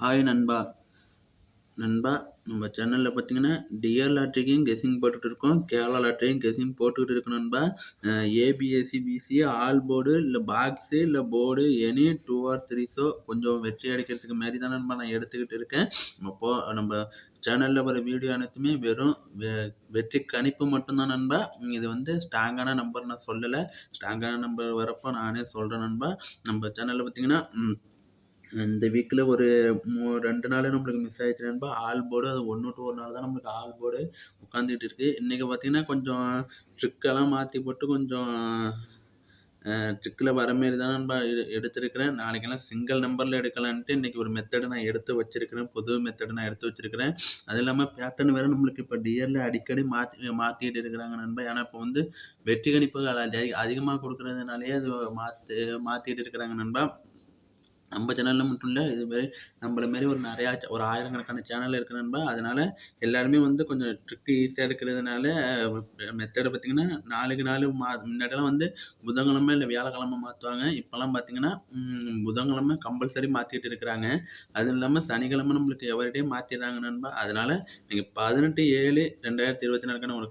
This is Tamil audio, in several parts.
ஹாய் நண்பா. நண்பா நம்ம சேனலில் பார்த்தீங்கன்னா டிஆர் லாட்ரிக்கும் கெஸிங் போட்டுகிட்டு இருக்கோம் கேரளா லாட்ரியும் கெஸிங் போட்டுக்கிட்டு இருக்கோம் நண்பா ஏபிஎஸ்சி பிசி ஆல் போர்டு இல்லை பாக்ஸு இல்லை போர்டு எனி டூ ஆர் த்ரீஸோ கொஞ்சம் வெற்றி அடிக்கிறதுக்கு மாரி தான் நண்பா நான் எடுத்துக்கிட்டு இருக்கேன். நம்ம போ நம்ம சேனலில் வர வீடியோ அனைத்துமே வெறும் வெ- வெற்றி கணிப்பு மட்டும்தான் நண்பா. இது வந்து ஸ்ட்ராங்கான நம்பர் நான் சொல்லலை. ஸ்ட்ராங்கான நம்பர் வரப்போ நானே சொல்கிறேன் நண்பா. நம்ம சேனலில் பார்த்தீங்கன்னா இந்த வீக்கில் ஒரு மூ ரெண்டு நாளே நம்மளுக்கு மிஸ் ஆயிடுச்சு நண்பா. ஆல் போர்டு அது ஒன்று டூ ஒரு நாள் தான் நம்மளுக்கு ஆல் போர்டு உட்காந்துக்கிட்டு இருக்குது இன்றைக்கி பார்த்தீங்கன்னா கொஞ்சம் ட்ரிக்கெல்லாம் மாற்றி போட்டு கொஞ்சம் ட்ரிக்கில் வர மாரி தான் நண்பா எடுத்திருக்கிறேன். நாளைக்கெல்லாம் சிங்கிள் நம்பரில் எடுக்கலான்ட்டு இன்றைக்கி ஒரு மெத்தடு நான் எடுத்து வச்சிருக்கிறேன். புது மெத்தடு நான் எடுத்து வச்சுருக்கிறேன். அது இல்லாமல் பேட்டர்ன் வேறு நம்மளுக்கு இப்போ டியரில் அடிக்கடி மாற்றி மாற்றிட்டு இருக்கிறாங்க நண்பா. ஏன்னா இப்போ வந்து வெற்றி கணிப்புகள் அதிக அதிகமாக கொடுக்குறதுனாலே அது மாற்று மாற்றிட்டு இருக்கிறாங்க நண்பா. நம்ம சேனலில் மட்டும் இல்லை இதுமாரி நம்மள மாரி ஒரு நிறையா ஒரு ஆயிரக்கணக்கான சேனல் இருக்கு நண்பா. அதனால எல்லாருமே வந்து கொஞ்சம் ட்ரிக்கு ஈஸியாக இருக்கிறதுனால மெத்தடை பார்த்திங்கன்னா நாளுக்கு நாள் மா முன்னாடிலாம் வந்து புதன்கிழமை இல்லை வியாழக்கிழமை மாற்றுவாங்க இப்போல்லாம் பார்த்தீங்கன்னா புதன்கிழமை கம்பல்சரி மாற்றிட்டு இருக்கிறாங்க. அதுவும் இல்லாமல் சனிக்கிழமை நம்மளுக்கு எவரிடே மாற்றிடுறாங்க நண்பா. அதனால் நீங்கள் பதினெட்டு ஏழு ரெண்டாயிரத்தி இருபத்தி நாலுக்கான ஒரு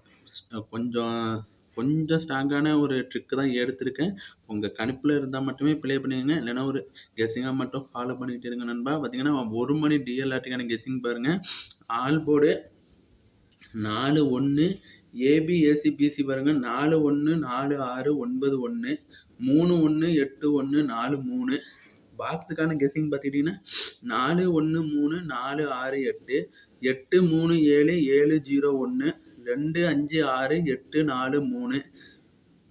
கொஞ்சம் கொஞ்சம் ஸ்ட்ராங்கான ஒரு ட்ரிக்கு தான் எடுத்திருக்கேன். உங்கள் கணிப்பில் இருந்தால் மட்டுமே ப்ளே பண்ணிக்கங்க. இல்லைன்னா ஒரு கெஸ்ஸிங்காக மட்டும் ஃபாலோ பண்ணிட்டு இருங்க நண்பா. பார்த்தீங்கன்னா ஒரு மணி டிஎல்ஆர்டிக்கான கெஸ்ஸிங் பாருங்கள் ஆல் போர்டு நாலு ஒன்று ஏபிஎஸ்சி பிசி பாருங்கள் நாலு ஒன்று நாலு ஆறு ஒன்பது ஒன்று மூணு ஒன்று எட்டு ஒன்று நாலு மூணு. பாக்ஸுக்கான கெஸ்ஸிங் பார்த்துக்கிட்டிங்கன்னா நாலு ஒன்று மூணு நாலு ஆறு எட்டு. எட்டு மூணு ஏழு ஏழு ஜீரோ ஒன்று ரெண்டு அஞ்சு ஆறு எட்டு நாலு மூணு.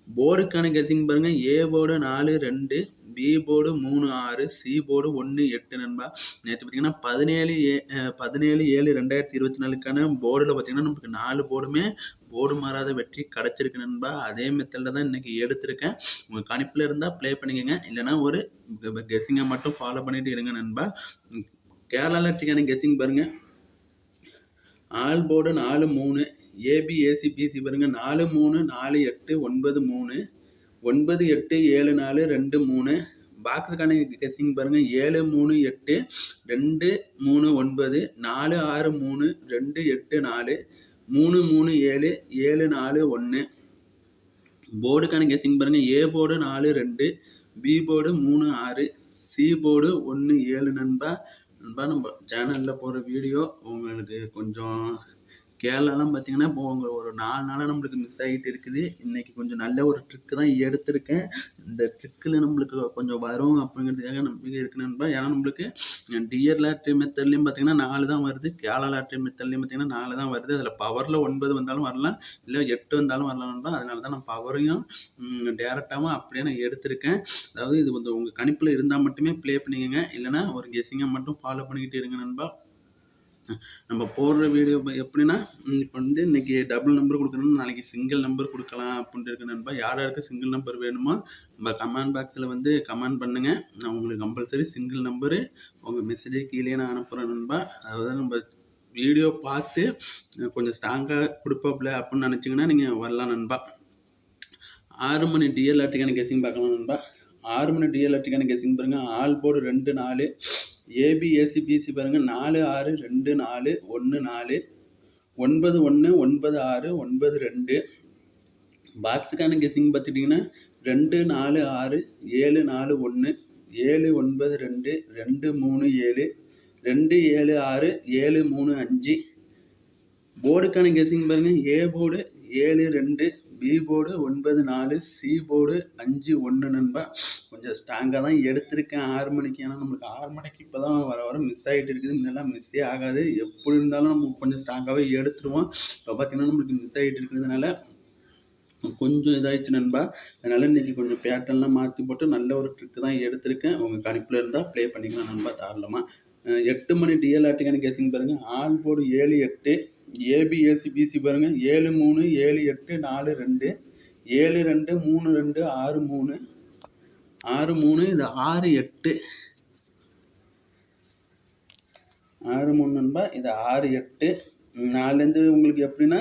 போர்டுக்கான கெஸிங் பாருங்க. ஏ போர்டு நாலு ரெண்டு பி போர்டு மூணு ஆறு சி போர்டு ஒன்று எட்டு நண்பா. நேற்று பார்த்தீங்கன்னா பதினேழு ஏ பதினேழு ஏழு ரெண்டாயிரத்தி இருபத்தி நாலுக்கான போர்டில் பார்த்தீங்கன்னா நமக்கு நாலு போர்டுமே போர்டு மாறாத வெற்றி கிடச்சிருக்கு நண்பா. அதே மெத்தடில் தான் இன்னைக்கு எடுத்திருக்கேன். உங்கள் கணிப்பில் இருந்தால் ப்ளே பண்ணிக்கோங்க. இல்லைன்னா ஒரு கெஸ்ஸிங்கை மட்டும் ஃபாலோ பண்ணிட்டு இருங்க நண்பா. கேரளாவில் லட்சிக்கான கெஸ்ஸிங் பாருங்கள் ஆல் போர்டு நாலு மூணு ஏபிஏசி பிசி பாருங்கள் நாலு மூணு நாலு எட்டு ஒன்பது மூணு. ஒன்பது எட்டு ஏழு நாலு ரெண்டு மூணு. பாக்ஸுக்கான கெஸ்ஸிங் பாருங்கள் ஏழு மூணு எட்டு ரெண்டு மூணு ஒன்பது. நாலு ஆறு மூணு ரெண்டு எட்டு நாலு. மூணு மூணு ஏழு ஏழு நாலு ஒன்று போர்டுக்கான கெஸ்ஸிங் பாருங்கள் ஏ போர்டு நாலு ரெண்டு. பி போர்டு மூணு ஆறு. சி போர்டு ஒன்று ஏழு நண்பா. நண்பா நம்ம சேனலில் போகிற வீடியோ உங்களுக்கு கொஞ்சம் கேரளாலாம் பார்த்தீங்கன்னா இப்போ உங்க ஒரு நாலு நாளாக நம்மளுக்கு மிஸ் ஆகிட்டு இருக்குது. இன்னைக்கு கொஞ்சம் நல்ல ஒரு ட்ரிக்கு தான் எடுத்திருக்கேன். இந்த ட்ரிக்கில் நம்மளுக்கு கொஞ்சம் வரும் அப்படிங்கிறதுக்காக நம்பிக்கை இருக்குது நண்பா. ஏன்னா நம்மளுக்கு டியர் லாட்ரி மெத்தட்லேயும் பார்த்தீங்கன்னா நாலு தான் வருது. கேரளா லாட்ரி மெத்தட்லேயும் பார்த்தீங்கன்னா நாலு தான் வருது. அதில் பவரில் ஒன்பது வந்தாலும் வரலாம். இல்லை எட்டு வந்தாலும் வரலாம் நண்பா. அதனால தான் நான் பவரையும் டேரெக்டாகவும் அப்படியே நான் எடுத்திருக்கேன். அதாவது இது கொஞ்சம் உங்கள் கணிப்பில் இருந்தால் மட்டுமே ப்ளே பண்ணிக்கோங்க. இல்லைன்னா ஒரு கெஸ்ஸிங்கை மட்டும் ஃபாலோ பண்ணிக்கிட்டு இருங்க நண்பா. நம்ம போடுற வீடியோ எப்படின்னா இப்போ வந்து இன்னைக்கு டபுள் நம்பர் கொடுக்கணும் நாளைக்கு சிங்கிள் நம்பர் கொடுக்கலாம் அப்படின்ட்டு இருக்கு நண்பா யார் யாருக்கு சிங்கிள் நம்பர் வேணுமோ நம்ம கமெண்ட் பாக்ஸில் வந்து கமெண்ட் பண்ணுங்கள் நான் உங்களுக்கு கம்பல்சரி சிங்கிள் நம்பரு உங்கள் மெசேஜை கீழே நான் அனுப்புகிறேன் நண்பா. அதாவது நம்ம வீடியோ பார்த்து கொஞ்சம் ஸ்ட்ராங்காக கொடுப்பாப்புல அப்படின்னு நினச்சிங்கன்னா நீங்கள் வரலாம் நண்பா. ஆறு மணி டிஎல் ஆர்டிக்கான கெஸிங் பார்க்கலாம் நண்பா. ஆறு மணி டிஎல் ஆர்டிக்கான கெஸிங் பாருங்கள் ஆல் போர்டு ரெண்டு நாலு. ஏபிஎஸ்சி பிசி பாருங்கள் நாலு ஆறு ரெண்டு நாலு ஒன்று நாலு. ஒன்பது ஒன்று ஒன்பது ஆறு ஒன்பது ரெண்டு. பாக்ஸுக்கான கெஸிங் பார்த்துட்டிங்கன்னா ரெண்டு நாலு ஆறு ஏழு நாலு ஒன்று ஏழு ஒன்பது ரெண்டு ரெண்டு மூணு ஏழு. ரெண்டு ஏழு ஆறு ஏழு மூணு அஞ்சு. போர்டுக்கான கெஸிங் பாருங்க. ஏ போர்டு ஏழு ரெண்டு பி போர்டு ஒன்பது நாலு சி போர்டு அஞ்சு ஒன்று நண்பா. கொஞ்சம் ஸ்ட்ராங்காக தான் எடுத்திருக்கேன். ஆறு மணிக்கு. ஏன்னா நம்மளுக்கு ஆறு மணிக்கு இப்போ தான் வர வர மிஸ் ஆகிட்டு இருக்குது. முன்னெல்லாம் மிஸ்ஸே ஆகாது. எப்படி இருந்தாலும் நம்ம கொஞ்சம் ஸ்ட்ராங்காகவே எடுத்துருவோம். இப்போ பார்த்தீங்கன்னா நம்மளுக்கு மிஸ் ஆகிட்டு இருக்கிறதுனால கொஞ்சம் இதாகிடுச்சு நண்பா. அதனால் இன்றைக்கி கொஞ்சம் பேட்டர்ன்லாம் மாற்றி போட்டு நல்ல ஒரு ட்ரிக்கு தான் எடுத்திருக்கேன். உங்கள் கணிப்பில் இருந்தால் ப்ளே பண்ணிக்கலாம் நண்பா தாராளமாக எட்டு மணி டிஎல்ஆர்டிக்கான கேசிங் பாருங்கள் ஆல் போர்டு ஏழு எட்டு. ஏபிஎஸ்சி பிசி பாருங்கள் ஏழு மூணு ஏழு எட்டு நாலு ரெண்டு. ஏழு ரெண்டு மூணு ரெண்டு ஆறு மூணு. ஆறு மூணு இது ஆறு எட்டு. ஆறு மூணு நண்பா இது ஆறு எட்டு. நாலுலேருந்து உங்களுக்கு எப்படின்னா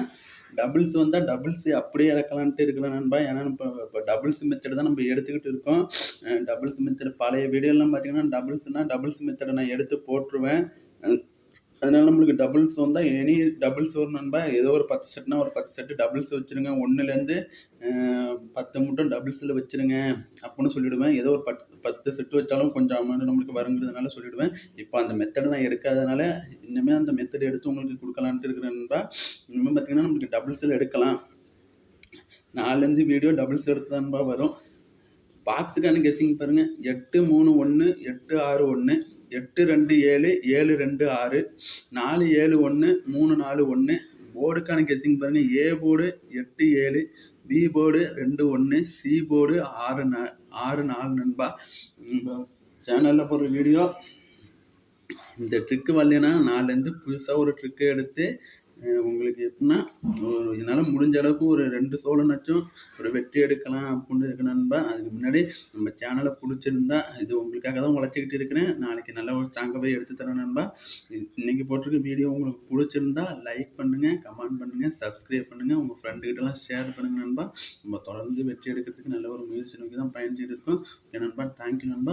டபுள்ஸ் வந்தால் டபுள்ஸ் அப்படியே இறக்கலான்ட்டு இருக்கிறேன் நண்பா. ஏன்னா இப்போ இப்போ டபுள்ஸ் மெத்தடு தான் நம்ம எடுத்துக்கிட்டு இருக்கோம். டபுள்ஸ் மெத்தடு பழைய வீடியோலாம் பார்த்தீங்கன்னா டபுள்ஸ்னால் டபுள்ஸ் மெத்தடை நான் எடுத்து போட்டுருவேன். அதனால நம்மளுக்கு டபுள்ஸ் வந்தால் எனி டபுள்ஸ் வரும் நண்பா ஏதோ ஒரு பத்து செட்னா ஒரு பத்து செட்டு டபுள்ஸ் வச்சுருங்க. ஒன்றுலேருந்து பத்து மட்டும் டபுள்ஸில் வச்சுருங்க. அப்படின்னு சொல்லிவிடுவேன் ஏதோ ஒரு பத்து பத்து செட்டு வச்சாலும் கொஞ்சம் அமௌண்ட் நம்மளுக்கு வருங்கிறதுனால சொல்லிவிடுவேன் இப்போ அந்த மெத்தடை நான் எடுக்காதனால இனிமேல் அந்த மெத்தட் எடுத்து உங்களுக்கு கொடுக்கலான்ட்டு இருக்கிறேன் நண்பா. இனிமேல் பார்த்தீங்கன்னா நம்மளுக்கு டபுள்ஸில் எடுக்கலாம். நாலுலேருந்து வீடியோ டபுள்ஸ் எடுத்து தான்பா வரும். பாக்ஸுக்கான கெஸிங் பாருங்கள் எட்டு மூணு ஒன்று எட்டு ஆறு ஒன்று எட்டு ரெண்டு ஏழு ஏழு ரெண்டு ஆறு நாலு ஏழு ஒன்று மூணு நாலு ஒன்று. போர்டுக்கான கெஸிங் பாருங்கள் ஏ போர்டு எட்டு ஏழு பி போர்டு ரெண்டு ஒன்று சி போர்டு ஆறு நா ஆறு நாலு நண்பா. சேனலில் போடுற வீடியோ இந்த ட்ரிக்கு வரலன்னா நாலுலேருந்து புதுசாக ஒரு ட்ரிக்கு எடுத்து உங்களுக்கு எப்படின்னா ஒரு என்னால் முடிஞ்ச அளவுக்கு ஒரு ரெண்டு சோழனாச்சும் ஒரு வெற்றி எடுக்கலாம் அப்படின்னு இருக்கு நண்பா. அதுக்கு முன்னாடி நம்ம சேனலை பிடிச்சிருந்தா இது உங்களுக்காக தான் உழைச்சிக்கிட்டு இருக்கிறேன். நாளைக்கு நல்ல ஒரு ஸ்ட்ராங்காகவே எடுத்து தரேன் நண்பா. இன்றைக்கி இன்னைக்கு போட்டிருக்க வீடியோ உங்களுக்கு பிடிச்சிருந்தா லைக் பண்ணுங்கள் கமெண்ட் பண்ணுங்கள் சப்ஸ்கிரைப் பண்ணுங்கள் உங்கள் ஃப்ரெண்டுக்கிட்டலாம் ஷேர் பண்ணுங்கள் நண்பா. நம்ம தொடர்ந்து வெற்றி எடுக்கிறதுக்கு நல்ல ஒரு முயற்சி நோக்கி தான் பயணிச்சுட்டு இருக்கோம். ஓகே நண்பா. தேங்க்யூ நண்பா.